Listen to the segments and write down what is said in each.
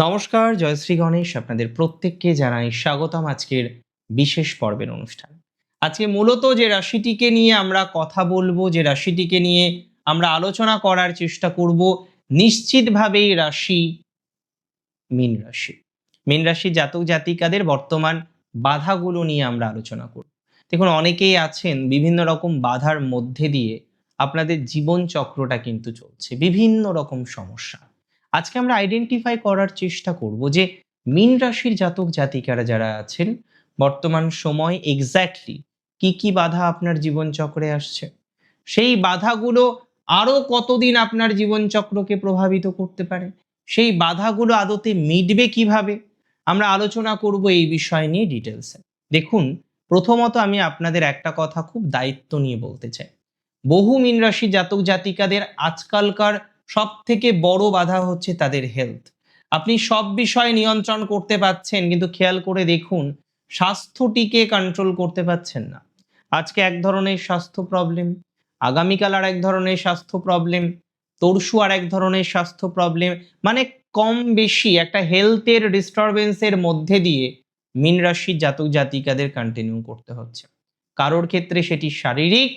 নমস্কার জয়শ্রী গণেশ আপনাদের প্রত্যেককে জানাই স্বাগতম আজকের বিশেষ পর্বের অনুষ্ঠান। আজকে মূলত যে রাশিটিকে নিয়ে আমরা কথা বলব, যে রাশিটিকে নিয়ে আমরা আলোচনা করার চেষ্টা করব নিশ্চিতভাবেই রাশি মীন রাশি। মীন রাশি জাতক জাতিকাদের বর্তমান বাধাগুলো নিয়ে আমরা আলোচনা করব। দেখুন, অনেকেই আছেন বিভিন্ন রকম বাধার মধ্যে দিয়ে আপনাদের জীবন চক্রটা কিন্তু চলছে। বিভিন্ন রকম সমস্যা। আজকে আমরা আইডেন্টিফাই করার চেষ্টা করব যে মীন রাশির জাতক জাতিকারা যারা আছেন, বর্তমান সময় এক্স্যাক্টলি কি কি বাধা আপনার জীবন চক্রে আসছে? সেই বাধাগুলো আরও কতদিন আপনার জীবন চক্রকে প্রভাবিত করতে পারে? সেই বাধাগুলো আদতে মিটবে কীভাবে? আমরা আলোচনা করব এই বিষয় নিয়ে ডিটেলসে দেখুন, প্রথমত আমি আপনাদের একটা কথা খুব দায়িত্ব নিয়ে বলতে চাই। বহু মীন রাশি জাতক জাতিকাদের আজকালকার সব থেকে বড় বাধা হচ্ছে তাদের হেলথ আপনি সব বিষয় নিয়ন্ত্রণ করতে পাচ্ছেন, কিন্তু খেয়াল করে দেখুন, স্বাস্থ্যটিকে কন্ট্রোল করতে পাচ্ছেন না। আজকে এক ধরনের স্বাস্থ্য প্রবলেম আগামীকাল আর এক ধরনের স্বাস্থ্য প্রবলেম তরশু আর এক ধরনের স্বাস্থ্য প্রবলেম মানে কম বেশি একটা হেলথের ডিস্টারবেন্সের মধ্যে দিয়ে মীন রাশির জাতক জাতিকাদের কন্টিনিউ করতে হচ্ছে। কারোর ক্ষেত্রে সেটি শারীরিক,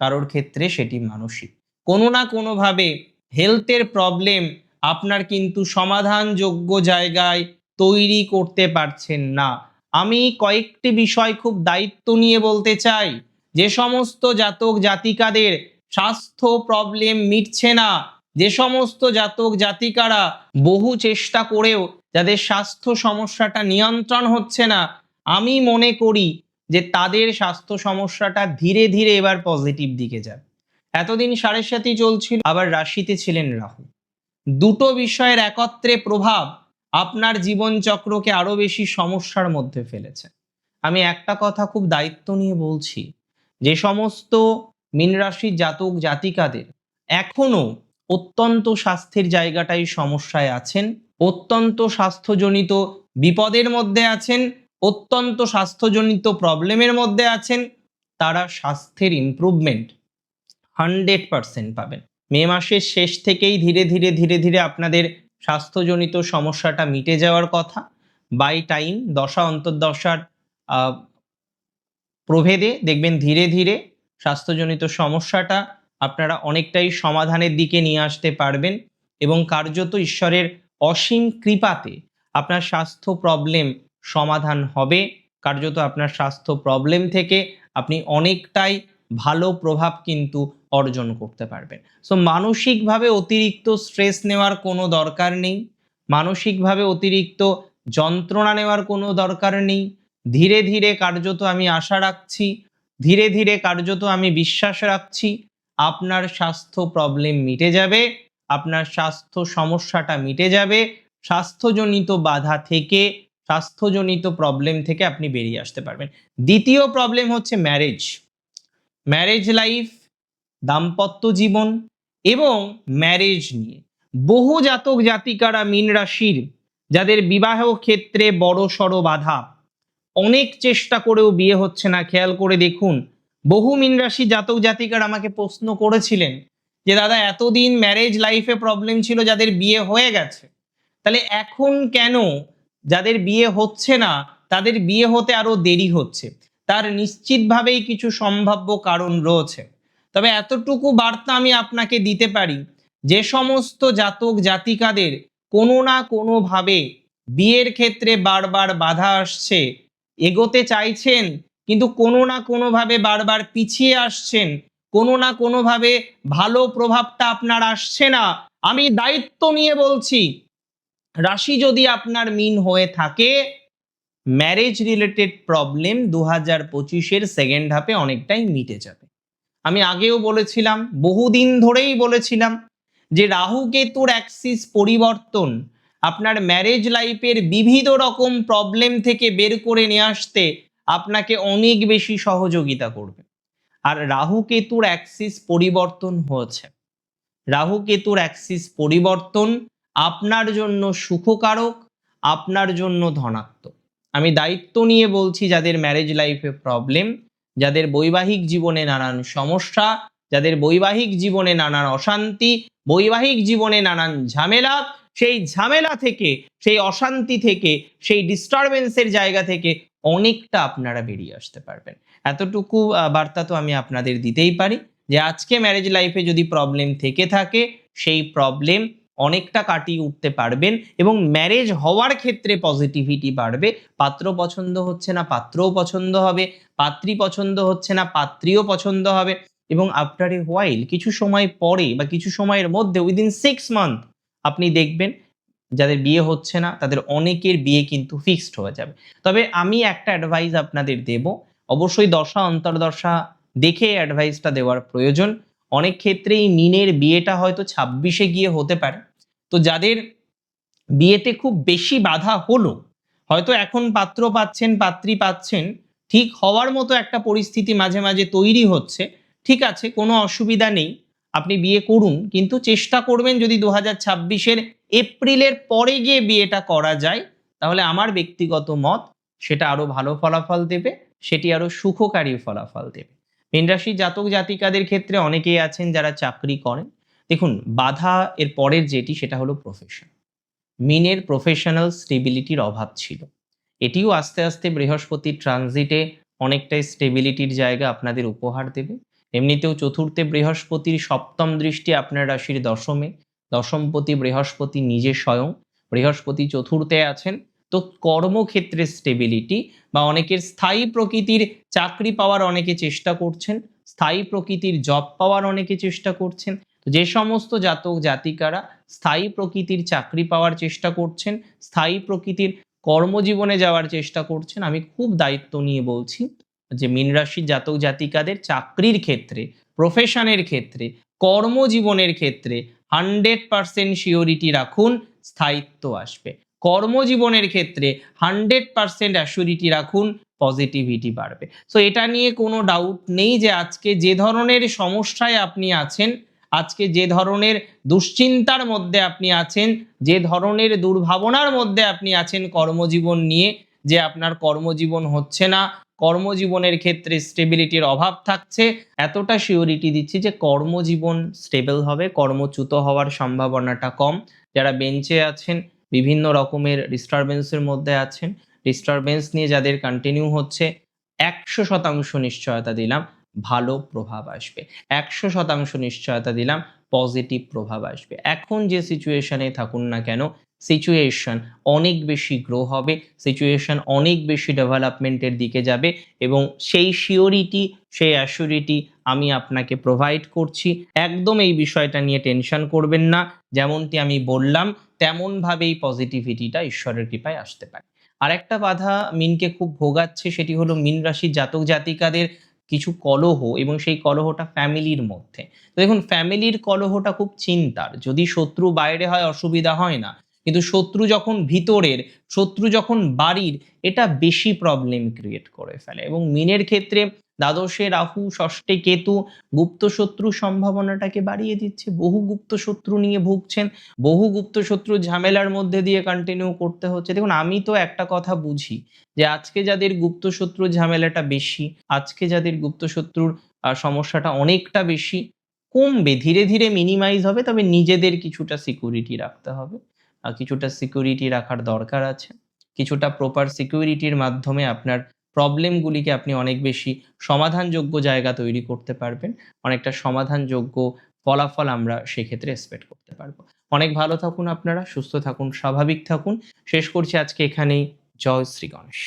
কারোর ক্ষেত্রে সেটি মানসিক। কোনো না কোনোভাবে হেলথের প্রবলেম আপনার কিন্তু সমাধানযোগ্য জায়গায় তৈরি করতে পারছেন না। আমি কয়েকটি বিষয় খুব দায়িত্ব নিয়ে বলতে চাই। যে সমস্ত জাতক জাতিকাদের স্বাস্থ্য প্রবলেম মিটছে না, যে সমস্ত জাতক জাতিকারা বহু চেষ্টা করেও যাদের স্বাস্থ্য সমস্যাটা নিয়ন্ত্রণ হচ্ছে না, আমি মনে করি যে তাদের স্বাস্থ্য সমস্যাটা ধীরে ধীরে এবার পজিটিভ দিকে যাবে। এতদিন সাড়ে সাথী চলছিল আবার রাশিতে ছিলেন রাহু। দুটো বিষয়ের একত্রে প্রভাব আপনার জীবন চক্রকে আরও বেশি সমস্যার মধ্যে ফেলেছে। আমি একটা কথা খুব দায়িত্ব নিয়ে বলছি, যে সমস্ত মীন রাশির জাতক জাতিকাদের এখনও অত্যন্ত স্বাস্থ্যের জায়গাটাই সমস্যায় আছেন, অত্যন্ত স্বাস্থ্যজনিত বিপদের মধ্যে আছেন, অত্যন্ত স্বাস্থ্যজনিত প্রবলেমের মধ্যে আছেন, তারা স্বাস্থ্যের ইমপ্রুভমেন্ট হান্ড্রেড পারসেন্ট পাবেন। মে মাসের শেষ থেকেই ধীরে ধীরে ধীরে ধীরে আপনাদের স্বাস্থ্যজনিত সমস্যাটা মিটে যাওয়ার কথা। বাই টাইম দশা, অন্তর্দশার প্রভেদে দেখবেন ধীরে ধীরে স্বাস্থ্যজনিত সমস্যাটা আপনারা অনেকটাই সমাধানের দিকে নিয়ে আসতে পারবেন এবং কার্যত ঈশ্বরের অসীম কৃপাতে আপনার স্বাস্থ্য প্রবলেম সমাধান হবে। কার্যত আপনার স্বাস্থ্য প্রবলেম থেকে আপনি অনেকটাই ভালো প্রভাব কিন্তু অর্জন করতে পারবেন। সো মানসিকভাবে অতিরিক্ত স্ট্রেস নেওয়ার কোনো দরকার নেই। মানসিকভাবে অতিরিক্ত যন্ত্রণা নেওয়ার কোনো দরকার নেই। ধীরে ধীরে কার্যত আমি আশা রাখছি, ধীরে ধীরে কার্যত আমি বিশ্বাস রাখছি, আপনার স্বাস্থ্য প্রবলেম মিটে যাবে, আপনার স্বাস্থ্য সমস্যাটা মিটে যাবে, স্বাস্থ্যজনিত বাধা থেকে, স্বাস্থ্যজনিত প্রবলেম থেকে আপনি বেরিয়ে আসতে পারবেন। দ্বিতীয় প্রবলেম হচ্ছে ম্যারেজ ম্যারেজ লাইফ দাম্পত্য জীবন এবং ম্যারেজ নিয়ে। বহু জাতক জাতিকারা মীন রাশির, যাদের বিবাহ ক্ষেত্রে বড় সড়ো বাধা। অনেক চেষ্টা করেও বিয়ে হচ্ছে না। খেয়াল করে দেখুন, বহু মীন রাশি জাতক জাতিকার আমাকে প্রশ্ন করেছিলেন যে, দাদা, এতদিন ম্যারেজ লাইফে প্রবলেম ছিল যাদের বিয়ে হয়ে গেছে। তাহলে এখন কেন যাদের বিয়ে হচ্ছে না, তাদের বিয়ে হতে আরও দেরি হচ্ছে? তার নিশ্চিতভাবেই কিছু সম্ভাব্য কারণ রয়েছে। তবে এতটুকু বার্তা আমি আপনাকে দিতে পারি, যে সমস্ত জাতক জাতিকাদের কোনো না কোনোভাবে বিয়ের ক্ষেত্রে বারবার বাধা আসছে, এগোতে চাইছেন, কিন্তু কোনো না কোনোভাবে বারবার পিছিয়ে আসছেন, কোনো না কোনোভাবে ভালো প্রভাবটা আপনার আসছে না, আমি দায়িত্ব নিয়ে বলছি। রাশি যদি আপনার মিন হয়ে থাকে ম্যারেজ রিলেটেড প্রবলেম দু হাজার পঁচিশের সেকেন্ড হাফে অনেকটাই মিটে যাবে। আমি আগেও বলেছিলাম, বহুদিন ধরেই বলেছিলাম যে রাহু কেতুর অ্যাক্সিস পরিবর্তন, আপনার ম্যারেজ লাইফের বিবিধ রকম প্রবলেম থেকে বের করে নিয়ে আসতে আপনাকে অনেক বেশি সহযোগিতা করবে। আর রাহু কেতুর অ্যাক্সিস পরিবর্তন হয়েছে। রাহু কেতুর অ্যাক্সিস পরিবর্তন আপনার জন্য সুখকারক, আপনার জন্য ধনাত্মক। আমি দায়িত্ব নিয়ে বলছি যাদের ম্যারেজ লাইফে প্রবলেম যাদের বৈবাহিক জীবনে নানান সমস্যা, যাদের বৈবাহিক জীবনে নানান অশান্তি, বৈবাহিক জীবনে নানান ঝামেলা, সেই ঝামেলা থেকে, সেই অশান্তি থেকে, সেই ডিস্টারবেন্সের জায়গা থেকে অনেকটা আপনারা বেরিয়ে আসতে পারবেন। এতটুকু বার্তা তো আমি আপনাদের দিতেই পারি যে আজকে ম্যারেজ লাইফে যদি প্রবলেম থেকে থাকে, সেই প্রবলেম অনেকটা কাটিয়ে উঠতে পারবেন এবং ম্যারেজ হওয়ার ক্ষেত্রে পজিটিভিটি বাড়বে। পাত্র পছন্দ হচ্ছে না, পাত্রও পছন্দ হবে, পাত্রী পছন্দ হচ্ছে না, পাত্রীও পছন্দ হবে এবং আফটার এ হোয়াইল কিছু সময় পরে বা কিছু সময়ের মধ্যে উইদিন সিক্স মান্থ আপনি দেখবেন যাদের বিয়ে হচ্ছে না, তাদের অনেকের বিয়ে কিন্তু ফিক্সড হয়ে যাবে। তবে আমি একটা অ্যাডভাইস আপনাদের দেব, অবশ্যই দশা, অন্তর্দশা দেখে অ্যাডভাইসটা দেওয়ার প্রয়োজন। অনেক ক্ষেত্রেই মিনের বিয়েটা হয়তো ছাব্বিশে গিয়ে হতে পারে তো যাদের বিয়েতে খুব বেশি বাধা হলো, হয়তো এখন পাত্র পাচ্ছেন, পাত্রী পাচ্ছেন, ঠিক হওয়ার মতো একটা পরিস্থিতি মাঝে মাঝে তৈরি হচ্ছে, ঠিক আছে, কোনো অসুবিধা নেই, আপনি বিয়ে করুন, কিন্তু চেষ্টা করবেন যদি দু হাজার ছাব্বিশের এপ্রিলের পরে গিয়ে বিয়েটা করা যায়, তাহলে আমার ব্যক্তিগত মত সেটা আরও ভালো ফলাফল দেবে, সেটি আরও সুখকারী ফলাফল দেবে। মীন রাশি জাতক জাতিকাদের ক্ষেত্রে অনেকেই আছেন যারা চাকরি করেন দেখুন, বাধা এর পরের যেটি, সেটা হলো প্রফেশন মিনের প্রফেশনাল স্টেবিলিটির অভাব ছিল। এটিও আস্তে আস্তে বৃহস্পতির ট্রানজিটে অনেকটাই স্টেবিলিটির জায়গা আপনাদের উপহার দেবে। এমনিতেও চতুর্থে বৃহস্পতির সপ্তম দৃষ্টি আপনার রাশির দশমে। দশমপতি বৃহস্পতি নিজে স্বয়ং। বৃহস্পতি চতুর্থে আছেন। তো কর্মক্ষেত্রে স্টেবিলিটি বা অনেকের স্থায়ী প্রকৃতির চাকরি পাওয়ার অনেকে চেষ্টা করছেন। স্থায়ী প্রকৃতির জব পাওয়ার অনেকে চেষ্টা করছেন। যে সমস্ত জাতক জাতিকারা স্থায়ী প্রকৃতির চাকরি পাওয়ার চেষ্টা করছেন, স্থায়ী প্রকৃতির কর্মজীবনে যাওয়ার চেষ্টা করছেন, আমি খুব দায়িত্ব নিয়ে বলছি যে মীন রাশির জাতক জাতিকাদের চাকরির ক্ষেত্রে প্রফেশনের ক্ষেত্রে, কর্মজীবনের ক্ষেত্রে হান্ড্রেড পার্সেন্ট শিওরিটি রাখুন, স্থায়িত্ব আসবে। কর্মজীবনের ক্ষেত্রে হান্ড্রেড পার্সেন্ট অ্যাসিউরিটি রাখুন পজিটিভিটি বাড়বে। সো এটা নিয়ে কোনো ডাউট নেই যে আজকে যে ধরনের সমস্যায় আপনি আছেন আজকে যে ধরনের দুশ্চিন্তার মধ্যে আপনি আছেন, যে ধরনের দুর্ভাবনার মধ্যে আপনি আছেন কর্মজীবন নিয়ে, যে আপনার কর্মজীবন হচ্ছে না, কর্মজীবনের ক্ষেত্রে স্টেবিলিটির অভাব থাকছে, এতটা সিওরিটি দিচ্ছি যে কর্মজীবন স্টেবল হবে, কর্মচ্যুত হওয়ার সম্ভাবনাটা কম। যারা বেঞ্চে আছেন, বিভিন্ন রকমের ডিস্টারবেন্সের মধ্যে আছেন ডিস্টারবেন্স নিয়ে যাদের কন্টিনিউ হচ্ছে, একশো শতাংশ নিশ্চয়তা দিলাম। ভালো প্রভাব আসবে। একশো শতাংশ নিশ্চয়তা দিলাম পজিটিভ প্রভাব আসবে। এখন যে সিচুয়েশনে থাকুন না কেন সিচুয়েশন অনেক বেশি গ্রো হবে সিচুয়েশন অনেক বেশি ডেভেলপমেন্টের দিকে যাবে এবং সেই শিওরিটি সেই অ্যাসিউরিটি আমি আপনাকে প্রোভাইড করছি। একদম এই বিষয়টা নিয়ে টেনশন করবেন না, যেমনটি আমি বললাম, তেমনভাবেই পজিটিভিটিটা ঈশ্বরের কৃপায় আসতে পারে। আর একটা বাধা মিনকে খুব ভোগাচ্ছে, সেটি হলো মিন রাশির জাতক জাতিকাদের কিছু কলহ এবং সেই কলহটা ফ্যামিলির মধ্যে। তো দেখুন, ফ্যামিলির কলহটা খুব চিন্তার। যদি শত্রু বাইরে হয়, অসুবিধা হয় না। কিন্তু শত্রু যখন ভিতরের, শত্রু যখন বাড়ির, এটা বেশি প্রবলেম ক্রিয়েট করে ফেলে। এবং মিনের ক্ষেত্রে দ্বাদশে রাহু, ষষ্ঠে কেতু, গুপ্ত শত্রু সম্ভাবনাটাকে বাড়িয়ে দিচ্ছে। বহু গুপ্ত শত্রু নিয়ে ভুগছেন, বহু গুপ্ত শত্রু ঝামেলার মধ্যে দিয়ে কন্টিনিউ করতে হচ্ছে। দেখুন, আমি তো একটা কথা বুঝি যে আজকে যাদের গুপ্ত শত্রুর ঝামেলাটা বেশি, আজকে যাদের গুপ্ত শত্রুর সমস্যাটা অনেকটা বেশি, কমবে, ধীরে ধীরে মিনিমাইজ হবে, তবে নিজেদের কিছুটা সিকিউরিটি রাখতে হবে। কিছুটা সিকিউরিটি রাখার দরকার আছে। কিছুটা প্রপার সিকিউরিটির মাধ্যমে আপনার প্রবলেমগুলিকে আপনি অনেক বেশি সমাধানযোগ্য জায়গা তৈরি করতে পারবেন। অনেকটা সমাধানযোগ্য ফলাফল আমরা সেক্ষেত্রে এক্সপেক্ট করতে পারব। অনেক ভালো থাকুন আপনারা, সুস্থ থাকুন, স্বাভাবিক থাকুন। শেষ করছি আজকে এখানেই। জয় শ্রী গণেশ।